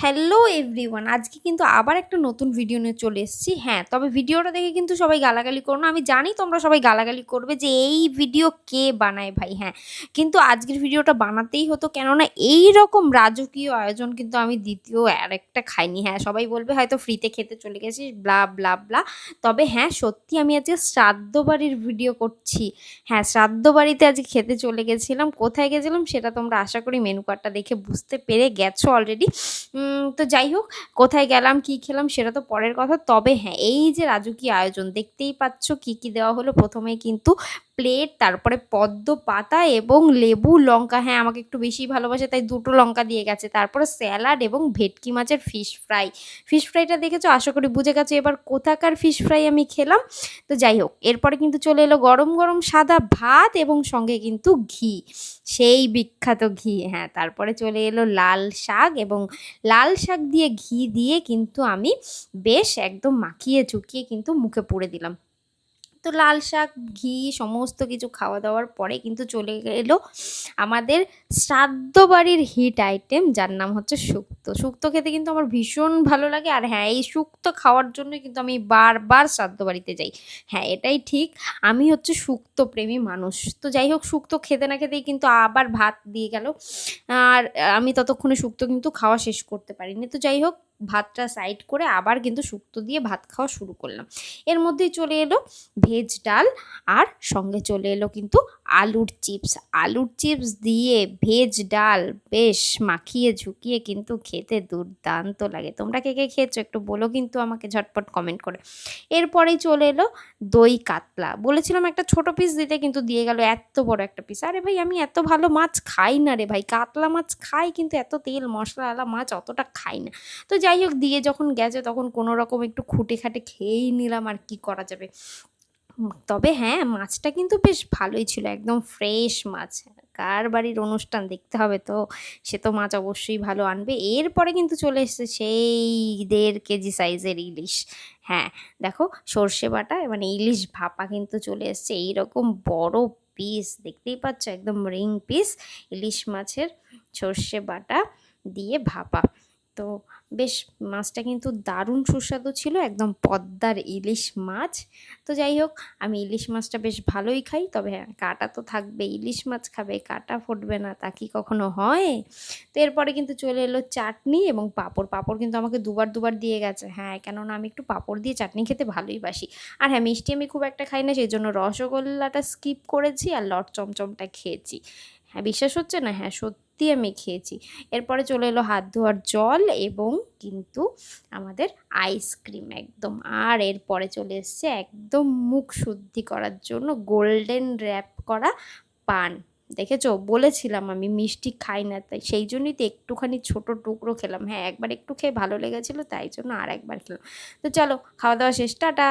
Hello everyone, আজকে কিন্তু আবার একটা নতুন ভিডিও নিয়ে চলে এসেছি। হ্যাঁ তবে ভিডিওটা দেখে কিন্তু সবাই গালাগালি করো না। আমি জানি তোমরা সবাই গালাগালি করবে যে এই ভিডিও কে বানায় ভাই হ্যাঁ। কিন্তু আজকের ভিডিওটা বানাতেই হতো, কেননা এই রকম রাজকীয় আয়োজন কিন্তু আমি দ্বিতীয় আর একটা খাইনি। হ্যাঁ সবাই বলবে হয়তো ফ্রিতে খেতে চলে গেছিস ব্লা ব্লা ব্লা তবে হ্যাঁ সত্যি আমি আজকে শ্রাদ্ধ বাড়ির ভিডিও করছি। হ্যাঁ শ্রাদ্ধ বাড়িতে আজকে খেতে চলে গেছিলাম। কোথায় গেছিলাম সেটা তোমরা আশা করি মেনু কার্ডটা দেখে বুঝতে পেরে গেছো অলরেডি তো যাই হোক, কোথায় গেলাম, কি খেলাম সেটা তো পরের কথা। তবে হ্যাঁ এই যে রাজকীয় আয়োজন, দেখতেই পাচ্ছ কি কি দেওয়া হলো। প্রথমে কিন্তু প্লেট, তারপরে পদ্ম পাতা এবং লেবু, লঙ্কা। হ্যাঁ আমাকে একটু বেশি ভালোবাসে, তাই দুটো লঙ্কা দিয়ে গেছে। তারপরে স্যালাড এবং ভেটকি মাছের ফিশ ফ্রাই। ফিশ ফ্রাইটা দেখেছ? আশা করি বুঝে গেছো এবার কোথাকার ফিশ ফ্রাই আমি খেলাম। তো যাই হোক, এরপরে কিন্তু চলে এলো গরম গরম সাদা ভাত এবং সঙ্গে কিন্তু ঘি। সেই বিখ্যাত ঘি। হ্যাঁ তারপরে চলে এলো লাল শাক এবং লাল শাক দিয়ে ঘি দিয়ে কিন্তু আমি বেশ একদম মাখিয়ে চুকিয়ে কিন্তু মুখে পুড়ে দিলাম। তো লাল শাক, ঘি, সমস্ত কিছু খাওয়া দাওয়ার পরে কিন্তু চলে এলো আমাদের শ্রাদ্ধ বাড়ির হিট আইটেম যার নাম হচ্ছে শুক্তো। শুক্তো খেতে কিন্তু আমার ভীষণ ভালো লাগে আর হ্যাঁ এই শুক্তো খাওয়ার জন্য কিন্তু আমি বারবার শ্রাদ্ধ বাড়িতে যাই। হ্যাঁ এটাই ঠিক, আমি হচ্ছে শুক্তো প্রেমী মানুষ। তো যাই হোক, শুক্তো খেতে না খেতেই কিন্তু আবার ভাত দিয়ে গেল। আর আমি ততক্ষণে শুক্তো কিন্তু খাওয়া শেষ করতে পারিনি। তো যাই হোক ভাতটা সাইড করে আবার কিন্তু শুক্তো দিয়ে ভাত খাওয়া শুরু করলাম। এর মধ্যেই চলে এলো ভেজ ডাল আর সঙ্গে চলে এলো কিন্তু আলুর চিপস। আলুর চিপস দিয়ে ভেজ ডাল বেশ মাখিয়ে ঝুঁকিয়ে কিন্তু খেতে দুর্দান্ত লাগে। তোমরা কে কে খেয়েছো একটু বলো কিন্তু আমাকে ঝটপট কমেন্ট করে। এরপরেই চলে এলো দই কাতলা। বলেছিলাম একটা ছোট পিস দিতে কিন্তু দিয়ে গেল এত বড় একটা পিস আরে ভাই, আমি এত ভালো মাছ খাই না রে ভাই। কাতলা মাছ খাই কিন্তু এত তেল, মশলাওয়ালা মাছ অতটা খাই না। তো যাই হোক, দিয়ে যখন গেছে তখন কোনো রকম একটু খুঁটে খাটে খেয়েই নিলাম আর কি করা যাবে। তবে হ্যাঁ মাছটা কিন্তু বেশ ভালোই ছিল, একদম ফ্রেশ মাছ। কার বাড়ির অনুষ্ঠান দেখতে হবে তো, সে তো মাছ অবশ্যই ভালো আনবে। এরপরে কিন্তু চলে এসেছে সেই দেড় কেজি সাইজের ইলিশ। হ্যাঁ দেখো সর্ষে বাটা মানে ইলিশ ভাপা কিন্তু চলে এসছে। এইরকম বড় পিস দেখতেই পাচ্ছ, একদম রিং পিস ইলিশ মাছের সর্ষে বাটা দিয়ে ভাপা। তো বেশ মাছটা কিন্তু দারুণ সুস্বাদু ছিল, একদম পদ্মার ইলিশ মাছ। তো যাই হোক, আমি ইলিশ মাছটা বেশ ভালোই খাই, তবে হ্যাঁ কাটা তো থাকবে, ইলিশ মাছ খাবে, কাটা ফুটবে না, তা কি কখনো হয়? তো এরপরে কিন্তু চলে এলো চাটনি এবং পাঁপড়। পাঁপড় কিন্তু আমাকে দুবার দুবার দিয়ে গেছে হ্যাঁ কেননা আমি একটু পাঁপড় দিয়ে চাটনি খেতে ভালোই বাসি। আর হ্যাঁ মিষ্টি আমি খুব একটা খাই না, সেই জন্য রসগোল্লাটা স্কিপ করেছি আর লট চমচমটা খেয়েছি। হ্যাঁ বিশ্বাস হচ্ছে না? হ্যাঁ সত্যি সত্যি আমি খেয়েছি। এরপরে চলে এলো হাত ধোয়ার জল এবং কিন্তু আমাদের আইসক্রিম একদম। আর এরপরে চলে এসছে একদম মুখ শুদ্ধি করার জন্য গোল্ডেন র্যাপ করা পান। দেখেছ? বলেছিলাম আমি, মিষ্টি খাই না, তাই সেই জন্যই তো একটুখানি ছোট টুকরো খেলাম। হ্যাঁ একবার একটু খেয়ে ভালো লেগেছিলো, তাই জন্য আর একবার খেলাম। তো চলো, খাওয়া দাওয়া শেষ, টাটা!